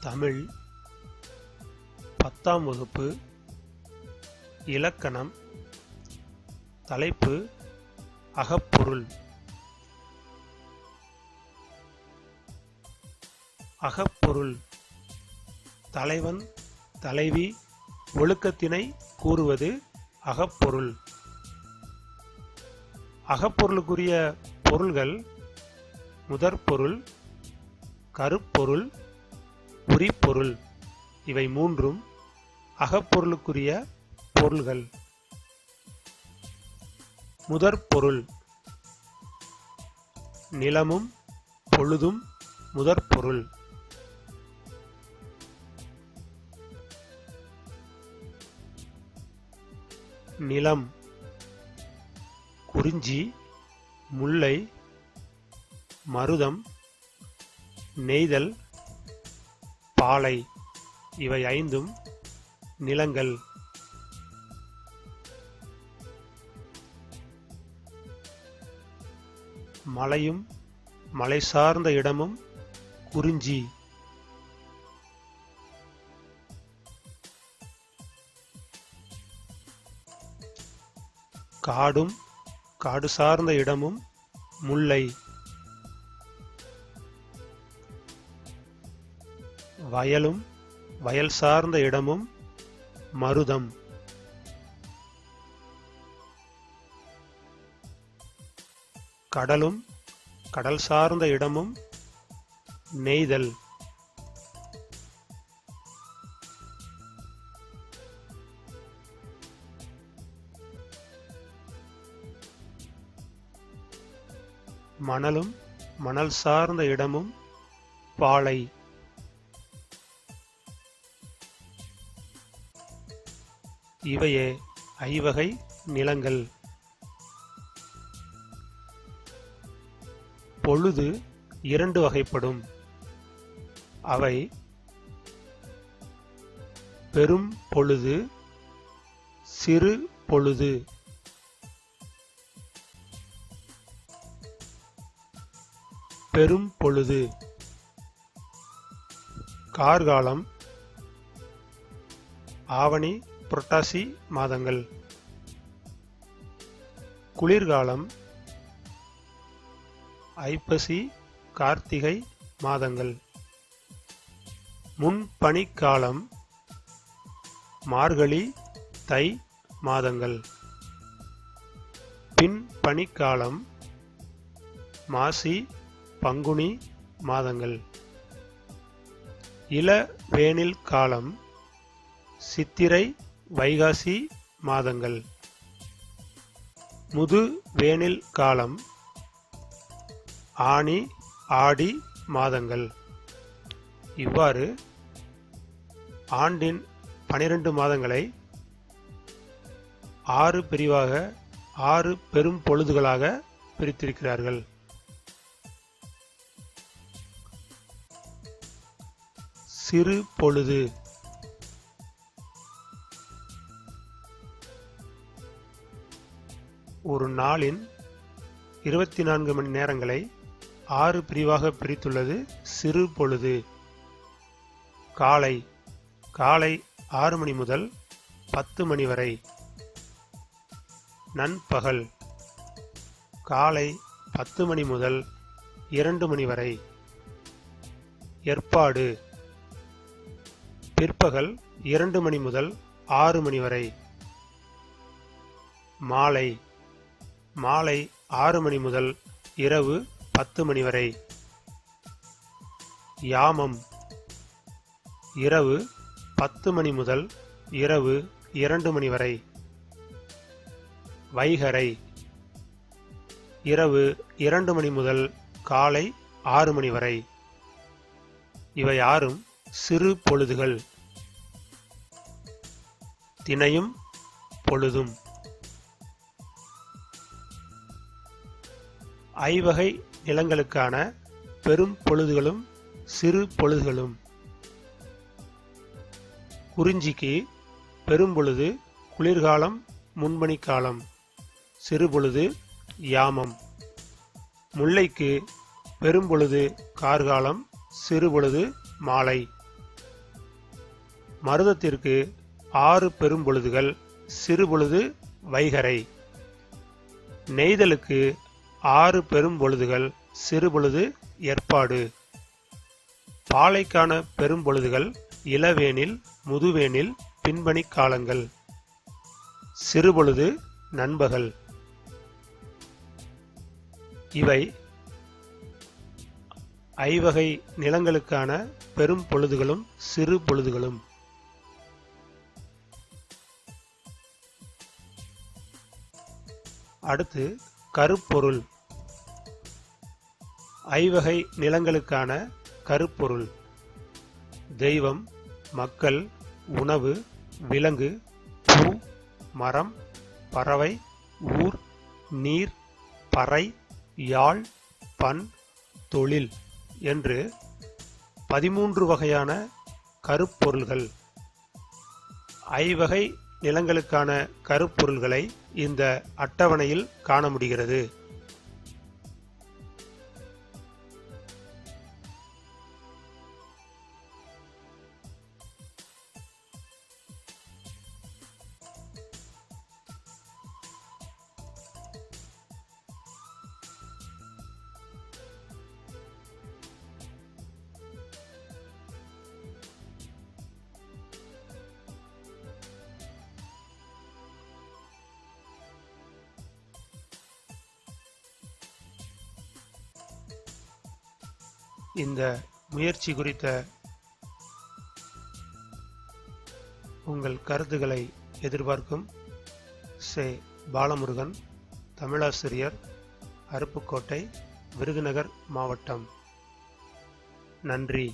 தமிழ் பத்தாம் வகுப்பு இலக்கணம் தலைப்பு அகப்பொருள். அகப்பொருள். தலைவன் தலைவி ஒழுக்கத்தினை கூறுவது அகப்பொருள். அகப்பொருளுக்குரிய பொருள்கள் முதற்பொருள் கருப்பொருள் உரிப்பொருள். இவை மூன்றும் அகப்பொருளுக்குரிய பொருள்கள். முதற்பொருள். நிலமும் பொழுதும் முதற்பொருள். நிலம். குறிஞ்சி முல்லை மருதம் நெய்தல் பாலை. இவை ஐந்தும் நிலங்கள். மலையும் மலை சார்ந்த இடமும் குறிஞ்சி. காடும் காடு சார்ந்த இடமும் முல்லை. வயலும் வயல் சார்ந்த இடமும் மருதம். கடலும் கடல் சார்ந்த இடமும் நெய்தல். மணலும் மணல் சார்ந்த இடமும் பாலை. இவையே ஐவகை நிலங்கள். பொழுது இரண்டு வகைப்படும். அவை பெரும் பொழுது சிறு பொழுது. பெரும் பொழுது. கார்காலம் ஆவணி புரட்டாசி மாதங்கள். குளிர்காலம் ஐப்பசி கார்த்திகை மாதங்கள். முன்பனிக்காலம் மார்கழி தை மாதங்கள். பின்பனிக்காலம் மாசி பங்குனி மாதங்கள். இள வேனில் காலம் சித்திரை வைகாசி மாதங்கள். முது வேனில் காலம். ஆனி ஆடி மாதங்கள். இவ்வாறு ஆண்டின் பனிரெண்டு மாதங்களை ஆறு பிரிவாக ஆறு பெரும் பொழுதுகளாக பிரித்திருக்கிறார்கள். சிறு பொழுது. ஒரு நாளின் இருபத்தி நான்கு மணி நேரங்களை ஆறு பிரிவாக பிரித்துள்ளது சிறு பொழுது. காலை காலை ஆறு மணி முதல் பத்து மணி வரை. நண்பகல் காலை பத்து மணி முதல் இரண்டு மணி வரை. ஏற்பாடு பிற்பகல் இரண்டு மணி முதல் ஆறு மணி வரை. மாலை மாலை ஆறு மணி முதல் இரவு பத்து மணி வரை. யாமம் இரவு பத்து மணி முதல் இரவு இரண்டு மணி வரை. வைகரை இரவு இரண்டு மணி முதல் காலை ஆறு மணி வரை. இவை ஆறும் சிறு பொழுதுகள். தினையும் பொழுதும். ஐவகை நிலங்களுக்கான பெரும் பொழுதுகளும் சிறு பொழுதுகளும். குறிஞ்சிக்கு பெரும்பொழுது குளிர்காலம் முன்பனிக்காலம் சிறுபொழுது யாமம். முல்லைக்கு பெரும்பொழுது கார்காலம் சிறுபொழுது மாலை. மருதத்திற்கு ஆறு பெரும்பொழுதுகள் சிறுபொழுது வைகரை. நெய்தலுக்கு ஆறு பெரும் பொழுதுகள் சிறுபொழுது ஏற்பாடு. பாலைக்கான பெரும் பொழுதுகள் இளவேனில் முதுவேனில் பின்பணி காலங்கள். சிறுபொழுது நண்பகல். இவை ஐவகை நிலங்களுக்கான பெரும் பொழுதுகளும் சிறு பொழுதுகளும். அடுத்து கருப்பொருள். ஐவகை நிலங்களுக்கான கருப்பொருள். தெய்வம் மக்கள் உணவு விலங்கு பூ மரம் பறவை ஊர் நீர் பறை யாழ் பண் தொழில் என்று பதிமூன்று வகையான கருப்பொருள்கள். ஐவகை நிலங்களுக்கான கருப்பொருள்களை இந்த அட்டவணையில் காண முடிகிறது. இந்த முயற்சி குறித்த உங்கள் கருத்துக்களை எதிர்பார்க்கும் சே பாலமுருகன் தமிழாசிரியர் அருப்புக்கோட்டை விருதுநகர் மாவட்டம். நன்றி.